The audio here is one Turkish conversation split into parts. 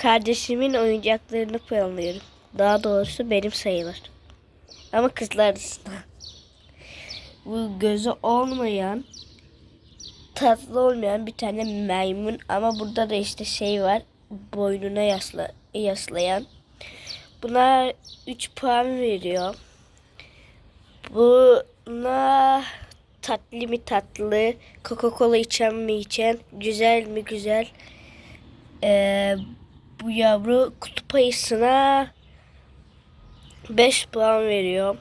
kardeşimin oyuncaklarını planlıyorum. Daha doğrusu benim sayılır. Ama kızlar arasında. Bu gözü olmayan tatlı olmayan bir tane maymun ama burada da işte şey var boynuna yasla, yaslayan. Buna 3 puan veriyor. Buna tatlı mı tatlı, Coca-Cola içen mi içen, güzel mi güzel. Ee, bu yavru kutup ayısına 5 puan veriyor.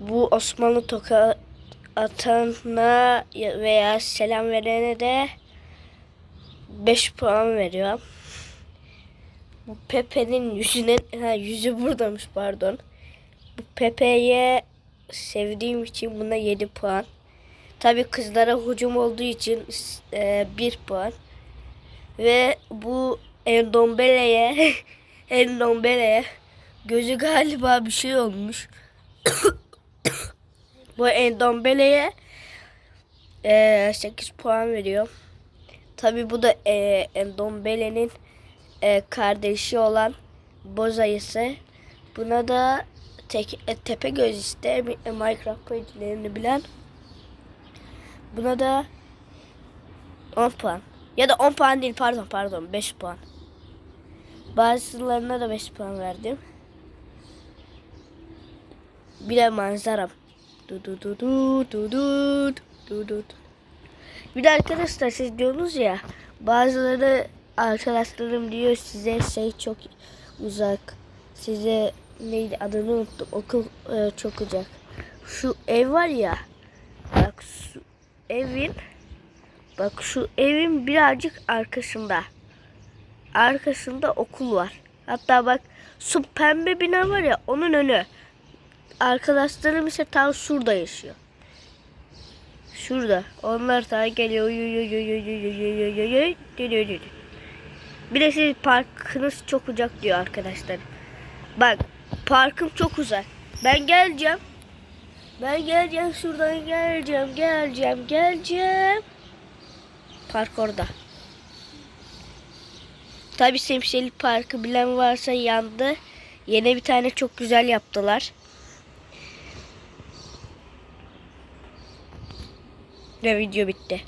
Bu Osmanlı toka atana veya selam verene de 5 puan veriyor. Bu Pepe'nin yüzüne ha, yüzü buradaymış pardon. Bu Pepe'ye sevdiğim için buna 7 puan. Tabi kızlara hücum olduğu için 1 puan. Ve bu Endombele'ye Endombele'ye gözü galiba bir şey olmuş. bu Endombele'ye e, 8 puan veriyor. Tabi bu da e, Endombele'nin e, kardeşi olan boz ayısı. Buna da tek, e, tepe göz işte e, Minecraft projelerini bilen. Buna da 10 puan. Ya da 10 puan değil pardon pardon 5 puan. Bazılarına da 5 puan verdim. Bir de manzaram. Du du du du du du du du. Bir de arkadaşlar siz diyorsunuz ya bazıları arkadaşlarım diyor size şey çok uzak. Size neydi adını unuttum. Okul e, çok uzak. Şu ev var ya. Bak şu evin bak şu evin birazcık arkasında. Arkasında okul var. Hatta bak şu pembe bina var ya onun önü. Arkadaşlarım ise tam şurada yaşıyor. Şurada. Onlar daha geliyor. Bir de siz parkınız çok uzak diyor arkadaşlar. Bak parkım çok uzak. Ben geleceğim. Ben geleceğim şuradan geleceğim. Geleceğim. Geleceğim. Park orada. Tabi Semşeli Parkı bilen varsa yandı. Yeni bir tane çok güzel yaptılar. Ve video bitti.